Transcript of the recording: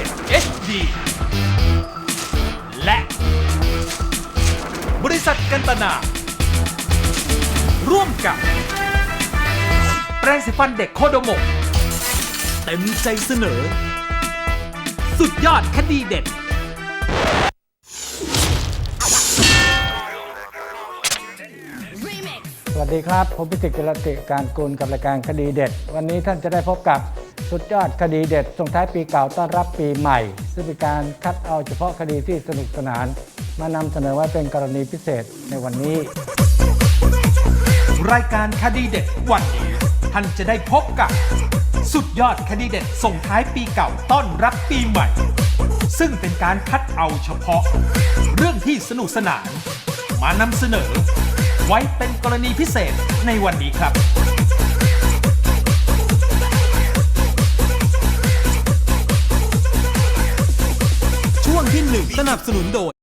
7 HD และ บริษัทกันตนา ร่วมกับ แปรงสีฟันเด็กโคโดโมก เต็มใจเสนอ สุดยอดคดีเด็ด สวัสดีครับ ผมพิสิทธิ์กิรติการกูลกับรายการคดีเด็ด วันนี้ท่านจะได้พบกับ สุดยอดคดีเด็ดส่งท้ายปีเก่าต้อนรับปีใหม่ ซึ่งเป็นการคัดเอาเฉพาะคดีที่สนุกสนาน มานำเสนอไว้เป็นกรณีพิเศษในวันนี้ รายการคดีเด็ดวันนี้ ท่านจะได้พบกับ สุดยอดคดีเด็ดส่งท้ายปีเก่าต้อนรับปีใหม่ ซึ่งเป็นการคัดเอาเฉพาะ เรื่องที่สนุกสนาน มานำเสนอ ไว้เป็นกรณีพิเศษในวันนี้ครับ สนับสนุนโดย